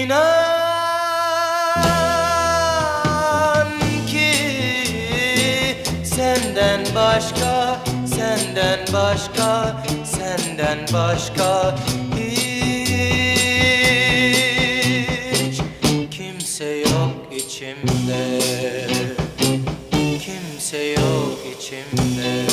İnan ki senden başka, senden başka, senden başka hiç kimse yok içimde. Kimse yok içimde.